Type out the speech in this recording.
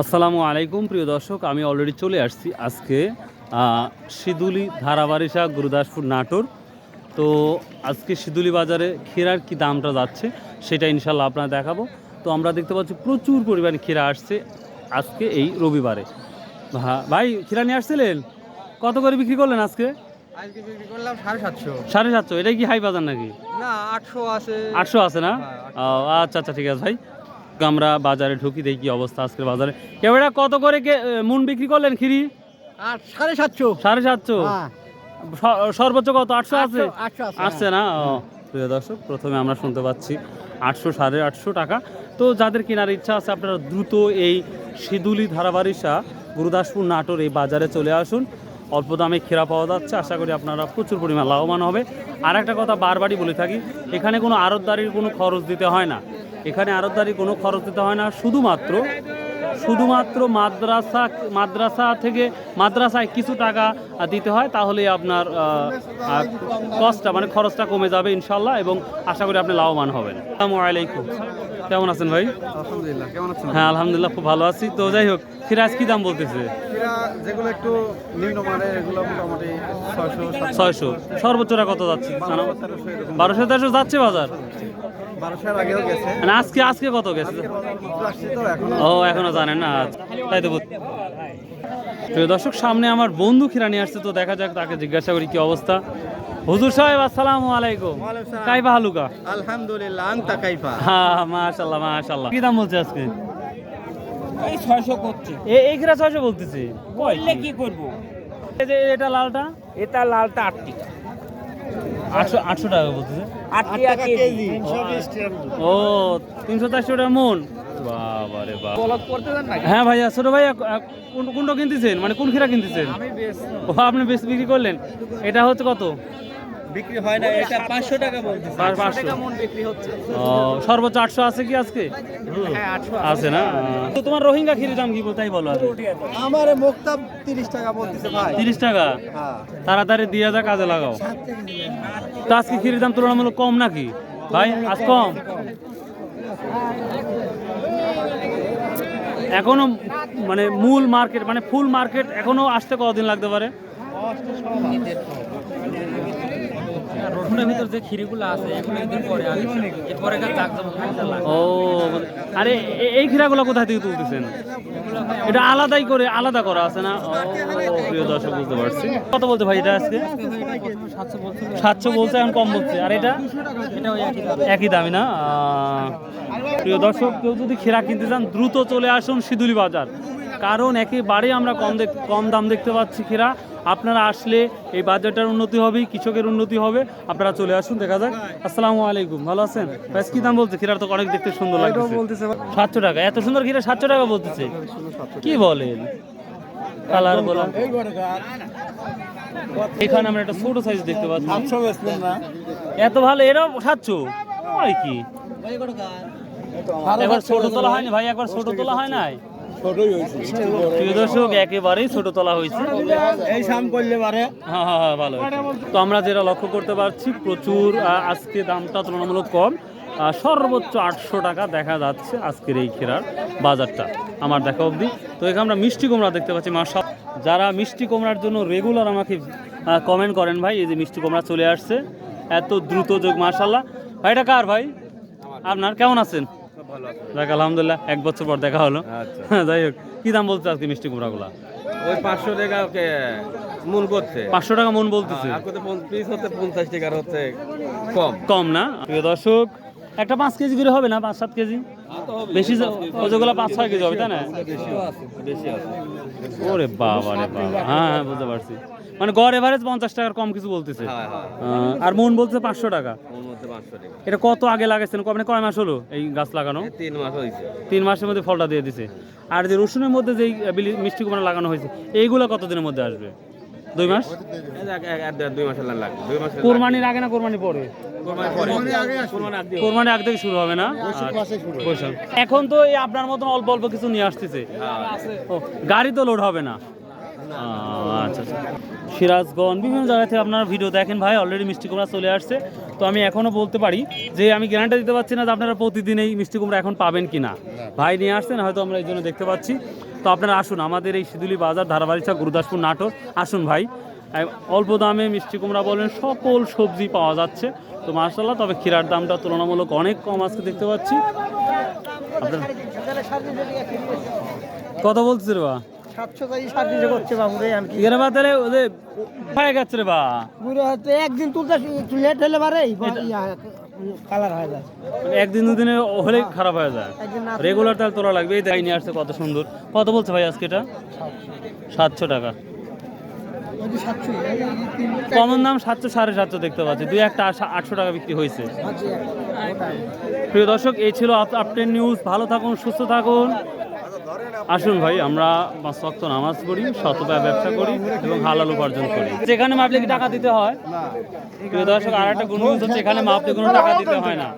আসসালামু আলাইকুম প্রিয় দর্শক আমি অলরেডি চলে আসছি আজকে সিদুলি ধারাবাড়িশা গুরুদাসপুর নাটোর। তো আজকে সিদুলি বাজারে ক্ষীরার কি দামটা যাচ্ছে সেটা ইনশাল্লাহ আপনারা দেখাবো। তো আমরা দেখতে পাচ্ছি প্রচুর পরিমাণে ক্ষীরা আসছে আজকে এই রবিবারে। ভাই ক্ষীরা নিয়ে আসছিলেন? কত করে বিক্রি করলেন আজকে? আজকে বিক্রি করলাম সাড়ে সাতশো। সাড়ে সাতশো এটা কি হাই বাজার নাকি? না আটশো আছে। আটশো আছে না? হ্যাঁ, আচ্ছা আচ্ছা ঠিক আছে ভাই। আমরা বাজারে ঢুকি দেখি কি অবস্থা আজকের বাজারে। কেবড়া কত করে মুন বিক্রি করলেন খিরি? সাড়ে সাতশো। সাড়ে সাতশো? হ্যাঁ। সর্বোচ্চ কত আটশো আছে? আসছে না? প্রিয় দর্শক প্রথমে আমরা শুনতে পাচ্ছি আটশো সাড়ে আটশো টাকা। তো যাদের কেনার ইচ্ছা আছে আপনারা দ্রুত এই সিদুলি ধারাবাড়িসা গুরুদাসপুর নাটোর এই বাজারে চলে আসুন। অল্প দামে খেরা পাওয়া যাচ্ছে আশা করি আপনারা প্রচুর পরিমাণ লাভবান হবে। আর একটা কথা বারবারই বলে থাকি এখানে কোনো আড়তদারির কোনো খরচ দিতে হয় না। এখানে আড়তদারির কোনো খরচ দিতে হয় না শুধুমাত্র শুধুমাত্র মাদ্রাসা মাদ্রাসা থেকে মাদ্রাসায় কিছু টাকা দিতে হয় তাহলে আপনার কস্টটা মানে খরচটা কমে যাবে ইনশাল্লাহ এবং আশা করি আপনি লাভবান হবেন। আসসালামু আলাইকুম। কেমন আছেন ভাই? আলহামদুলিল্লাহ কেমন আছেন? হ্যাঁ আলহামদুলিল্লাহ খুব ভালো আছি। তো যাই হোক সিরাজ কি দাম বলতেছে? যেগুলো একটু নিম্নমানের এগুলো মোটামুটি ছয়শো ছয়শো। সর্বোচ্চটা কত যাচ্ছে? বারোশো তেরোশো যাচ্ছে বাজার? মানে আজকে আজকে কত গেছে? আসছি তো এখন ও এখনও জানেন না। তাই তো প্রিয় দর্শক সামনে আমার বন্ধু খিরা নিয়ে আসছে তো দেখা যাক তাকে জিজ্ঞাসা করি কি অবস্থা। হুজুর সাহেব আসসালামু আলাইকুম। কাইবা হালুকা? আলহামদুলিল্লাহ আংতা কাইফা। হ্যাঁ মাশাল্লাহ মাশাল্লাহ কি দাম বলছে আজকে? এই ছয়শো করছে। এ এই খিরা ছয়শো বলতেছি? কয় কি করব? এই যে এটা লালটা? এটা লালটা আটটি। আটশো আটশো টাকা বলতেছে। কেজি। ও তিনশো চারশো টাকা মন। বাবা বাবা করতে দেন না হ্যাঁ ভাইয়া ছোট ভাইয়া কোন কোনটা কিনতেছেন? মানে কোন খিরা কিনতেছেন? আমি ও আপনি বেশ বিক্রি করলেন। এটা হচ্ছে কত? বিক্রি হয় না এটা পাঁচশো টাকা বলছে পাঁচ- পাঁচশো মন বিক্রি হচ্ছে। ও, সর্বোচ্চ আটশো আছে কি আজকে? হ্যাঁ আটশো আছে। না? তো তোমার রোহিঙ্গা খিরির দাম কি বল তাই বলো আমার মুক্তাব তিরিশ টাকা বলতেছে ভাই। তিরিশ টাকা? হ্যাঁ। তাড়াতাড়ি দিয়ে যা কাজে লাগাও। তো আজকে খিরির দাম তুলনামূলক কম নাকি? ভাই আজ কম? এখনও মানে মূল মার্কেট মানে ফুল মার্কেট এখনও আসতে কতদিন লাগতে পারে? রসুনের ভিতর যে খিরিগুলো আছে এগুলো একদিন পরে এরপরে ও আরে এই খিরাগুলো কোথা থেকে তুলতেছেন? এটা আলাদাই করে আলাদা করা আছে না? ও প্রিয় দর্শক বুঝতে পারছি। কত বলতে ভাই এটা আজকে? সাতশো বলছে এখন কম বলছে। আর এটা? একই দামি। না? আহ, প্রিয় দর্শক কেউ যদি খেরা কিনতে চান দ্রুত চলে আসুন সিদুলি বাজার। কারণ একেবারে আমরা কম দেখ কম দাম দেখতে পাচ্ছি খেরা। আপনারা আসলে এই বাজারটার উন্নতি হবে কৃষকের উন্নতি হবে। আপনারা চলে আসুন দেখা যাক। আসসালামু আলাইকুম ভালো আছেন? ব্যাস কি দাম বলছে? খিরার তো অনেক দেখতে সুন্দর লাগছে সাতশো টাকা। এত সুন্দর খিরা সাতশো টাকা বলতেছে। কি বলেন? কালার বলা এখানে আমরা একটা ছোট সাইজ দেখতে পাচ্ছি। এত ভালো এরাও সাতশো? হয় কি? একবার ছোট তোলা হয়নি ভাই একবার ছোট তোলা হয় নাই? ছোটই হয়েছে। প্রিয় দর্শক একেবারেই ছোট তোলা হয়েছে। এই সাম করলে পারে। হ্যাঁ হ্যাঁ হ্যাঁ ভালো তো আমরা যেটা লক্ষ্য করতে পারছি প্রচুর আজকে দামটা তুলনামূলক কম। সর্বোচ্চ আটশো টাকা দেখা যাচ্ছে আজকের এই খেরার বাজারটা আমার দেখা অবধি। তো এখানে আমরা মিষ্টি কুমড়া দেখতে পাচ্ছি মাসা যারা মিষ্টি কুমড়ার জন্য রেগুলার আমাকে কমেন্ট করেন ভাই এই যে মিষ্টি কুমড়া চলে আসছে এত দ্রুত যোগ মার্শাল্লাহ ভাই এটা কার ভাই? আপনার কেমন আছেন? দেখ আলহামদুলিল্লাহ এক বছর পর দেখা হলো। যাই হোক কি দাম বলতে আজকে মিষ্টি কুমড়াগুলা? ওই পাঁচশো টাকা মূল করছে পাঁচশো টাকা মূল বলতেছে। পিস হচ্ছে পঞ্চাশ টাকার হচ্ছে কম। কম না? প্রিয় দর্শক একটা পাঁচ কেজি করে হবে না? পাঁচ সাত কেজি? বেশি যা- ও পাঁচ ছয় কেজি হবে তাই না? বেশি আছে। ওরে বাবা রে বাবা। হ্যাঁ হ্যাঁ বুঝতে পারছি। মানে গড় এভারেজ পঞ্চাশ টাকার কম কিছু বলতেছে। হ্যাঁ হ্যাঁ। আর মন বলছে পাঁচশো টাকা। এটা কত আগে লাগাইছেন? আপনি কয় মাস হলো এই গাছ লাগানো? তিন মাস হয়েছে তিন মাসের মধ্যে ফলটা দিয়ে দিছে। আর যে রসুনের মধ্যে যেই মিষ্টি কুমড়া লাগানো হয়েছে এইগুলো কতদিনের মধ্যে আসবে? দুই মাস? দুই লাইন লাগবে। দুই কোরবানির আগে না কোরবানি পরে? কোরবানি পরে কোরবানি আগে কোরবানি আগ থেকে শুরু হবে না? এখন তো এই আপনার মতন অল্প অল্প কিছু নিয়ে আসতেছে। ও, গাড়ি তো লোড হবে না। আচ্ছা আচ্ছা। সিরাজগঞ্জ বিভিন্ন জায়গা থেকে আপনারা ভিডিও দেখেন ভাই অলরেডি মিষ্টি কুমড়া চলে আসছে। তো আমি এখনও বলতে পারি যে আমি গ্যারান্টি দিতে পারছি না যে আপনারা প্রতিদিন এই মিষ্টি কুমড়া এখন পাবেন কি না। ভাই নিয়ে আসছেন হয়তো আমরা এই জন্য দেখতে পাচ্ছি। তো আপনারা আসুন আমাদের এই সিদুলি বাজার ধারাবাড়িচা গুরুদাসপুর নাটোর। আসুন ভাই। অল্প দামে মিষ্টি কুমড়া বলেন সকল সবজি পাওয়া যাচ্ছে। তো মার্শাল্লাহ তবে ক্ষীরার দামটা তুলনামূলক অনেক কম আজকে দেখতে পাচ্ছি। কথা কত বলছে রে বা? একদিন তুলতে লেট হলে পারে কালার হয়ে যায়। মানে একদিন দুদিনে হলে খারাপ হয়ে যায়। রেগুলার তাহলে তোলা লাগবে। এই নিয়ে আসছে কত সুন্দর। কত বলছে ভাই আজকে এটা? সাতশো টাকা। কমন দাম সাতশো সাড়ে সাতশো দেখতে পাচ্ছি। দুই একটা আটশো টাকা বিক্রি হয়েছে। প্রিয় দর্শক এই ছিল আপটেন নিউজ ভালো থাকুন সুস্থ থাকুন। আসুন ভাই, আমরা পাঁচ শক্ত নামাজ পড়ি শতভাবে ব্যবসা করি এবং হালাল উপার্জন করি। যেখানে মাপলে কি টাকা দিতে হয়? প্রিয় দর্শক, আর একটা গুণ হচ্ছে এখানে মাপলে কোনো টাকা দিতে হয় না।